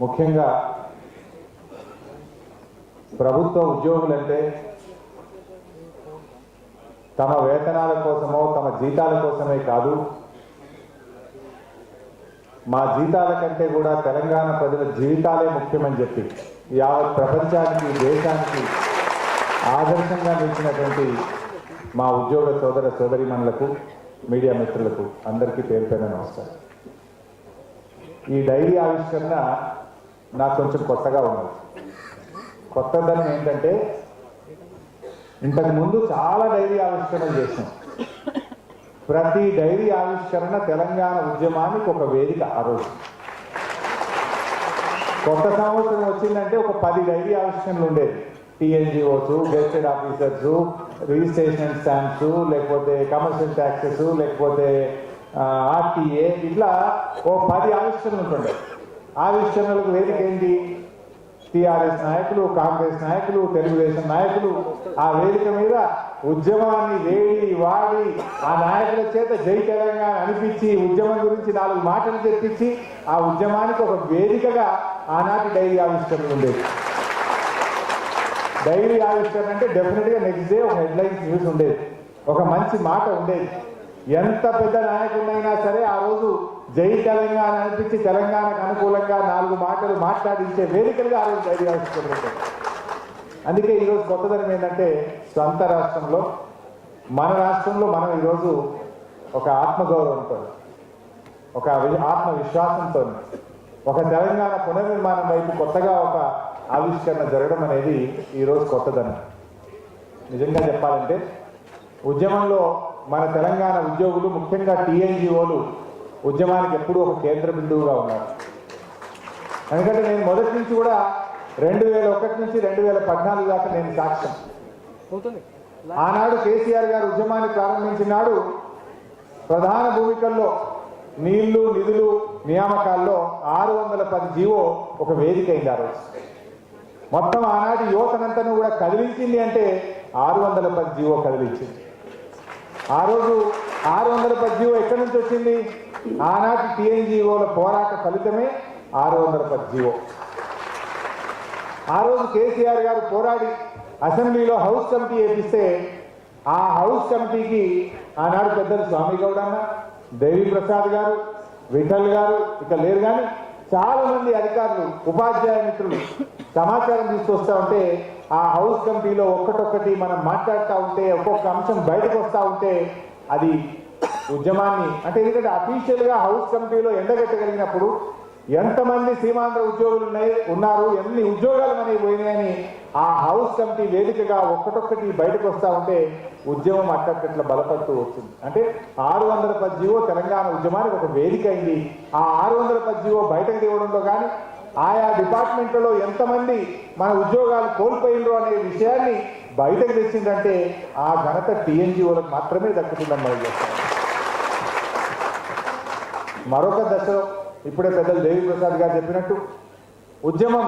ముఖ్యంగా ప్రభుత్వ ఉద్యోగులంటే తమ వేతనాల కోసమో తమ జీతాల కోసమే కాదు మా జీతాల కంటే కూడా తెలంగాణ ప్రజల జీవితాలే ముఖ్యమని చెప్పి యావత్ ప్రపంచానికి దేశానికి ఆదర్శంగా నిలిచినటువంటి మా ఉద్యోగ సోదర సోదరిమణులకు మీడియా మిత్రులకు అందరికీ పేరు పేరు నమస్కారం. ఈ డైరీ ఆవిష్కరణ నాకు కొంచెం కొత్తగా ఉన్నది కొత్తదనం ఏంటంటే ఇంతకు ముందు చాలా డైరీ ఆవిష్కరణలు చేసాం ప్రతి డైరీ ఆవిష్కరణ తెలంగాణ ఉద్యమానికి ఒక వేదిక ఆ రోజు. కొత్త సంవత్సరం వచ్చిందంటే ఒక పది డైరీ ఆవిష్కరణలు ఉండేది TNGOs gazetted officers registration stamps లేకపోతే కమర్షియల్ ట్యాక్సెస్ లేకపోతే ఆర్టీఏ ఇట్లా ఓ పది ఆవిష్కరణలు ఉంటుండే ఆవిష్కరణలకు వేదిక ఏంటి? టిఆర్ఎస్ నాయకులు కాంగ్రెస్ నాయకులు తెలుగుదేశం నాయకులు ఆ వేదిక మీద ఉద్యమాన్ని వేడి వాడి ఆ నాయకుల చేత జై తెలంగాణ అనిపించి ఉద్యమం గురించి నాలుగు మాటలు తెప్పించి ఆ ఉద్యమానికి ఒక వేదికగా ఆనాటి డైరీ ఆవిష్కరణ ఉండేది. డైరీ ఆవిష్కరణ అంటే డెఫినెట్గా నెక్స్ట్ డే ఒక హెడ్లైన్స్ న్యూస్ ఉండేది. ఒక మంచి మాట ఉండేది. ఎంత పెద్ద నాయకుడినైనా సరే ఆ రోజు జై తెలంగాణ అనిపించి తెలంగాణకు అనుకూలంగా నాలుగు మాటలు మాట్లాడించే వేదికలుగా ఆ రోజు డైరీ అందుకే ఈరోజు కొత్తదనం ఏంటంటే సొంత రాష్ట్రంలో మన రాష్ట్రంలో మనం ఈరోజు ఒక ఆత్మగౌరవంతో ఒక ఆత్మవిశ్వాసంతో ఒక తెలంగాణ పునర్నిర్మాణం వైపు కొత్తగా ఒక ఆవిష్కరణ జరగడం అనేది ఈరోజు కొత్తదనం. నిజంగా చెప్పాలంటే ఉద్యమంలో మన తెలంగాణ ఉద్యోగులు ముఖ్యంగా టీఎన్జిఓలు ఉద్యమానికి ఎప్పుడూ ఒక కేంద్ర బిందువుగా ఉన్నారు. ఎందుకంటే నేను మొదటి నుంచి కూడా రెండు వేల ఒకటి నుంచి రెండు వేల పద్నాలుగు దాకా నేను సాక్ష్యం ఆనాడు కేసీఆర్ గారు ఉద్యమాన్ని ప్రారంభించినాడు ప్రధాన భూమికల్లో నీళ్ళు నిధులు నియామకాల్లో ఆరు వందల పది జీవో ఒక వేదిక అయింది ఆ రోజు. మొత్తం ఆనాటి యువతనంతను కూడా కదిలించింది అంటే ఆరు వందల పది జీవో కదిలించింది. ఆ రోజు ఆరు వందల పది జీవో ఎక్కడి నుంచి వచ్చింది? ఆనాటి టీఎన్జిఓల పోరాట ఫలితమే ఆరు వందల పది ఆ రోజు కేసీఆర్ గారు పోరాడి అసెంబ్లీలో హౌస్ కమిటీ వేపిస్తే ఆ హౌస్ కమిటీకి ఆనాడు పెద్దలు స్వామి గౌడ్ అన్న దేవి ప్రసాద్ గారు విఠల్ గారు ఇక లేరు కానీ చాలా మంది అధికారులు ఉపాధ్యాయ మిత్రులు సమాచారం తీసుకొస్తా ఉంటే ఆ హౌస్ కమిటీలో ఒక్కటొక్కటి మనం మాట్లాడుతూ ఉంటే ఒక్కొక్క అంశం బయటకు వస్తూ ఉంటే అది ఉద్యమాన్ని అంటే ఎందుకంటే అఫీషియల్గా హౌస్ కమిటీలో ఎండగట్టగలిగినప్పుడు ఎంతమంది సీమాంధ్ర ఉద్యోగులు ఉన్నాయి ఉన్నారు ఎన్ని ఉద్యోగాలు మనకి పోయినాయని ఆ హౌస్ కమిటీ వేదికగా ఒక్కటొక్కటి బయటకు వస్తూ ఉంటే ఉద్యమం అట్టట్ల బలపడుతూ వచ్చింది. అంటే ఆరు వందల పద్దీవో తెలంగాణ ఉద్యమానికి ఒక వేదిక అయింది. ఆ ఆరు వందల పద్దీవో బయటకు తీవడంలో కానీ ఆయా డిపార్ట్మెంట్లలో ఎంతమంది మన ఉద్యోగాలు కోల్పోయిండ్రు అనే విషయాన్ని బయటకు తెచ్చిందంటే ఆ ఘనత టీఎన్జిఓలకు మాత్రమే దక్కుతుందని మనం చేస్తాం మరొక దశలో ఇప్పుడే పెద్దలు దేవి ప్రసాద్ గారు చెప్పినట్టు ఉద్యమం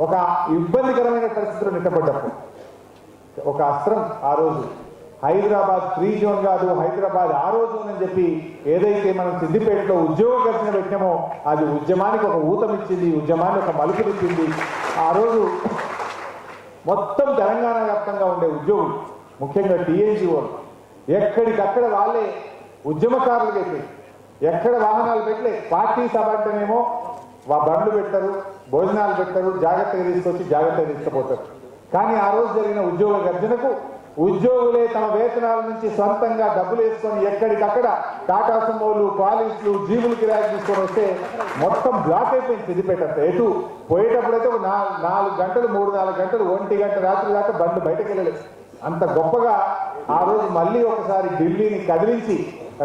ఒక ఇబ్బందికరమైన పరిస్థితులు నిట్టబడ్డప్పుడు ఒక అస్త్రం ఆ రోజు హైదరాబాద్ ఫ్రీ జోన్ కాదు హైదరాబాద్ ఆ రోజు అని చెప్పి ఏదైతే మనం సిద్దిపేటలో ఉద్యోగ ఘర్షణ పెట్టినామో అది ఉద్యమానికి ఒక ఊతమిచ్చింది ఉద్యమానికి ఒక మలుపునిచ్చింది ఆ రోజు మొత్తం తెలంగాణ వ్యాప్తంగా ఉండే ఉద్యోగులు ముఖ్యంగా టీఎన్జిఓలు ఎక్కడికక్కడ వాళ్ళే ఉద్యమకారులుగా అయిపోయి ఎక్కడ వాహనాలు పెట్టలే పార్టీ సభ వా బండ్లు పెట్టరు భోజనాలు పెట్టరు జాగ్రత్తగా తీసుకొచ్చి జాగ్రత్తగా తీసుకుపోతారు. కానీ ఆ రోజు జరిగిన ఉద్యోగ గర్జనకు ఉద్యోగులే తమ వేతనాల నుంచి సొంతంగా డబ్బులు వేసుకొని ఎక్కడికక్కడ టాటా సుమోలు పాలిస్లు జీవులు కిరాయి తీసుకొని వస్తే మొత్తం బ్లాక్ అయిపోయింది సిద్దిపేట ఎటు పోయేటప్పుడైతే ఒక నాలుగు గంటలు మూడు నాలుగు గంటలు ఒంటి గంట రాత్రి దాకా బండ్లు బయటకు వెళ్ళలేదు అంత గొప్పగా ఆ రోజు మళ్ళీ ఒకసారి ఢిల్లీని కదిలించి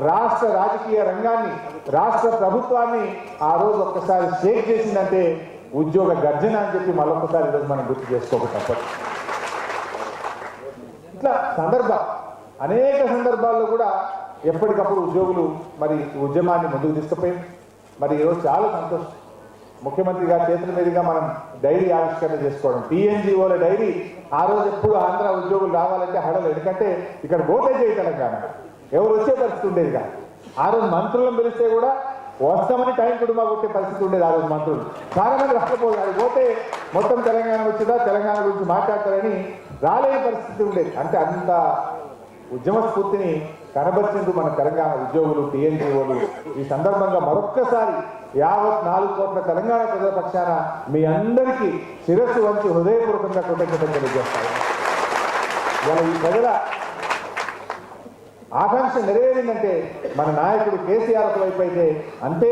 రాష్ట్ర రాజకీయ రంగాన్ని రాష్ట్ర ప్రభుత్వాన్ని ఆ రోజు ఒక్కసారి షేక్ చేసిందంటే ఉద్యోగ గర్జన అని చెప్పి మళ్ళొక్కసారి ఈరోజు మనం గుర్తు చేసుకోక తప్పదు. ఇట్లా సందర్భాలు అనేక సందర్భాల్లో కూడా ఎప్పటికప్పుడు ఉద్యోగులు మరి ఉద్యమాన్ని ముందుకు తీసుకుపోయింది. మరి ఈరోజు చాలా సంతోషం. ముఖ్యమంత్రి గారి చేతుల మీదుగా మనం డైరీ ఆవిష్కరణ చేసుకోవడం. టీఎన్జిఓల డైరీ ఆ రోజు ఎప్పుడు ఆంధ్ర ఉద్యోగులు రావాలంటే హడలు ఎందుకంటే ఇక్కడ ఓటే చేయి తెలంగాణ. ఎవరు వచ్చే పరిస్థితి ఉండేది కాదు. ఆ రోజు మంత్రులను పిలిస్తే కూడా వస్తామని టైం కుటుంబా కొట్టే పరిస్థితి ఉండేది ఆ రోజు మంత్రులు. చాలా మంది రాకపోదు పోతే మొత్తం తెలంగాణ వచ్చిందా? తెలంగాణ గురించి మాట్లాడతారని రాలేని పరిస్థితి ఉండేది. అంటే అంత ఉద్యమ స్ఫూర్తిని కనబరిచింది మన తెలంగాణ ఉద్యోగులు టీఎన్జీఓలు. ఈ సందర్భంగా మరొక్కసారి యావత్ నాలుగు కోట్ల తెలంగాణ ప్రజల పక్షాన మీ అందరికీ శిరస్సు వంచి హృదయపూర్వకంగా కృతజ్ఞతలు తెలియజేస్తాను. ఈ ప్రజల ఆకాంక్ష నెరవేరిందంటే మన నాయకుడు కేసీఆర్ వైపు అయితే అంతే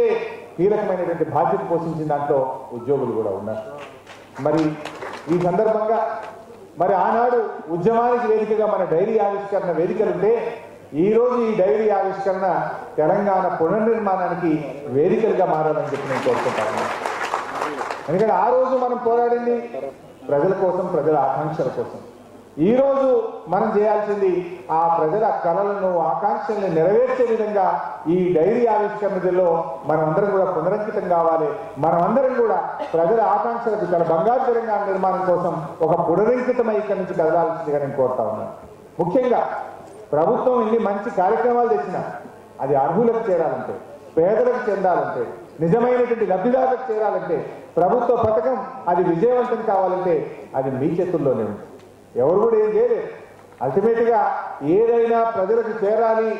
కీలకమైనటువంటి బాధ్యత పోషించిన దాంట్లో ఉద్యోగులు కూడా ఉన్నారు. మరి ఈ సందర్భంగా మరి ఆనాడు ఉద్యమానికి వేదికగా మన డైరీ ఆవిష్కరణ వేదికలుంటే ఈ రోజు ఈ డైరీ ఆవిష్కరణ తెలంగాణ పునర్నిర్మాణానికి వేదికలుగా మారాలని చెప్పి నేను కోరుకుంటాను. ఎందుకంటే ఆ రోజు మనం పోరాడింది ప్రజల కోసం ప్రజల ఆకాంక్షల కోసం. ఈరోజు మనం చేయాల్సింది ఆ ప్రజల కళలను ఆకాంక్షల్ని నెరవేర్చే విధంగా ఈ డైరీ ఆవిష్కరణలో మనమందరం కూడా పునరంకితం కావాలి. మనమందరం కూడా ప్రజల ఆకాంక్షలకు తన బంగారు తెలంగాణ నిర్మాణం కోసం ఒక పునరంకితమై ఇక్కడి నుంచి కదలాల్సిందిగా నేను కోరుతా ఉన్నాను. ముఖ్యంగా ప్రభుత్వం ఇన్ని మంచి కార్యక్రమాలు తెచ్చిన అది అర్హులకు చేరాలంటే పేదలకు చెందాలంటే నిజమైనటువంటి లబ్ధిదారులకు చేరాలంటే ప్రభుత్వ పథకం అది విజయవంతం కావాలంటే అది మీ చేతుల్లోనే ఉంది. ఎవరు కూడా ఏం చేయలేదు. అల్టిమేట్గా ఏదైనా ప్రజలకు చేరాలి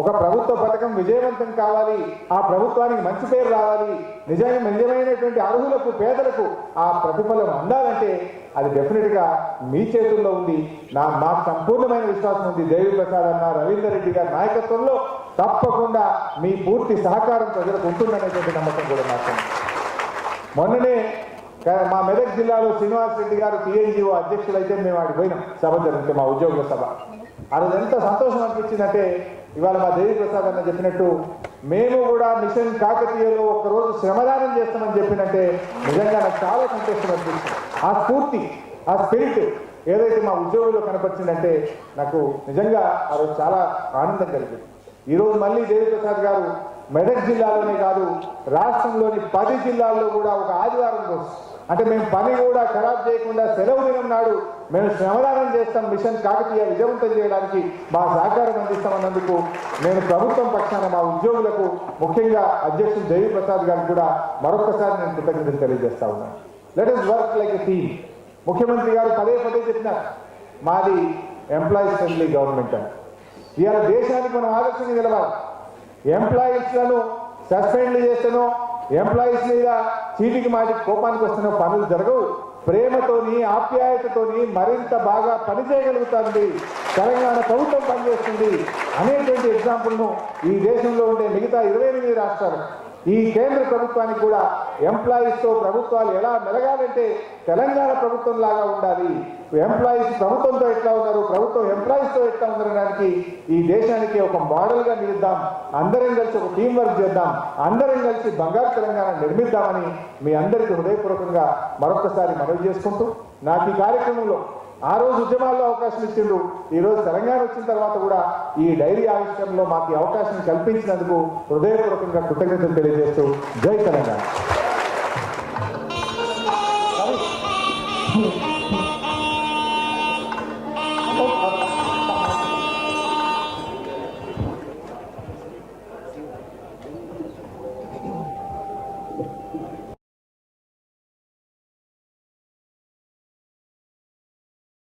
ఒక ప్రభుత్వ పథకం విజయవంతం కావాలి ఆ ప్రభుత్వానికి మంచి పేరు రావాలి నిజంగా నిజమైనటువంటి అర్హులకు పేదలకు ఆ ప్రతిఫలం అందాలంటే అది డెఫినెట్గా మీ చేతుల్లో ఉంది. నా మాకు సంపూర్ణమైన విశ్వాసం ఉంది. దేవి ప్రసాద్ అన్న రవీందర్ రెడ్డి గారి నాయకత్వంలో తప్పకుండా మీ పూర్తి సహకారం ప్రజలకు ఉంటుందనేటువంటి నమ్మకం కూడా నాకు మొన్ననే మా మెదక్ జిల్లాలో శ్రీనివాస్ రెడ్డి గారు టీఎన్జిఓ అధ్యక్షులైతే మేము వాడికి పోయినాం సభ జరిగితే మా ఉద్యోగుల సభ. ఆ రోజు ఎంత సంతోషం అనిపించిందంటే ఇవాళ మా దేవి ప్రసాద్ అన్న చెప్పినట్టు మేము కూడా మిషన్ కాకతీయలో ఒకరోజు శ్రమదానం చేస్తామని చెప్పినట్టే నిజంగా నాకు చాలా సంతోషం అనిపించింది. ఆ స్ఫూర్తి ఆ స్పిరిట్ ఏదైతే మా ఉద్యోగుల్లో కనపరిచిందంటే నాకు నిజంగా ఆ రోజు చాలా ఆనందం కలిగింది. ఈరోజు మళ్ళీ మళ్ళీ దేవిప్రసాద్ గారు మెదక్ జిల్లాలోనే కాదు రాష్ట్రంలోని పది జిల్లాల్లో కూడా ఒక ఆదివారం రోజు. అంటే మేము పని కూడా ఖరాబ్ చేయకుండా సెలవు దినం నాడు మేము శ్రమదానం చేస్తాం మిషన్ కాకతీయ విజయవంతం చేయడానికి మా సహకారం అందిస్తామన్నందుకు నేను ప్రభుత్వం పక్షాన మా ఉద్యోగులకు ముఖ్యంగా అధ్యక్షుడు దేవిప్రసాద్ గారికి కూడా మరొకసారి నేను కృతజ్ఞతలు తెలియజేస్తా ఉన్నాను let us work like a team ముఖ్యమంత్రి గారు పదే పదే చెప్పినారు మాది ఎంప్లాయీస్ ఫ్రెండ్లీ గవర్నమెంట్ అని. ఇవాళ దేశానికి మనం ఆదర్శంగా నిలవాలి. ఎంప్లాయీస్లను సస్పెండ్ చేస్తాను ఎంప్లాయీస్ మీద చీటికి మాటికి కోపానికి వస్తున్న పనులు జరగవు. ప్రేమతోని ఆప్యాయతతోని మరింత బాగా పనిచేయగలుగుతుంది తెలంగాణ ప్రభుత్వం పనిచేస్తుంది అనేటువంటి ఎగ్జాంపుల్ను ఈ దేశంలో ఉండే మిగతా ఇరవై ఎనిమిది రాష్ట్రాలు ఈ కేంద్ర ప్రభుత్వానికి కూడా ఎంప్లాయీస్తో ప్రభుత్వాలు ఎలా మెలగాలంటే తెలంగాణ ప్రభుత్వం లాగా ఉండాలి. ఎంప్లాయీస్ ప్రభుత్వంతో ఎట్లా ఉన్నారు? ప్రభుత్వం ఎంప్లాయీస్తో ఎట్లా ఉండడానికి ఈ దేశానికి ఒక మోడల్గా నిలుద్దాం. అందరం కలిసి ఒక టీం వర్క్ చేద్దాం. అందరం కలిసి బంగారు తెలంగాణ నిర్మిద్దామని మీ అందరికీ హృదయపూర్వకంగా మరొకసారి మనవి చేసుకుంటూ నాకు ఈ కార్యక్రమంలో ఆ రోజు ఉద్యమాల్లో అవకాశం ఇచ్చిండ్రు. ఈరోజు తెలంగాణ వచ్చిన తర్వాత కూడా ఈ డైరీ ఆవిష్కరణలో మాకు అవకాశం కల్పించినందుకు హృదయపూర్వకంగా కృతజ్ఞతలు తెలియజేస్తూ జై తెలంగాణ. Oh.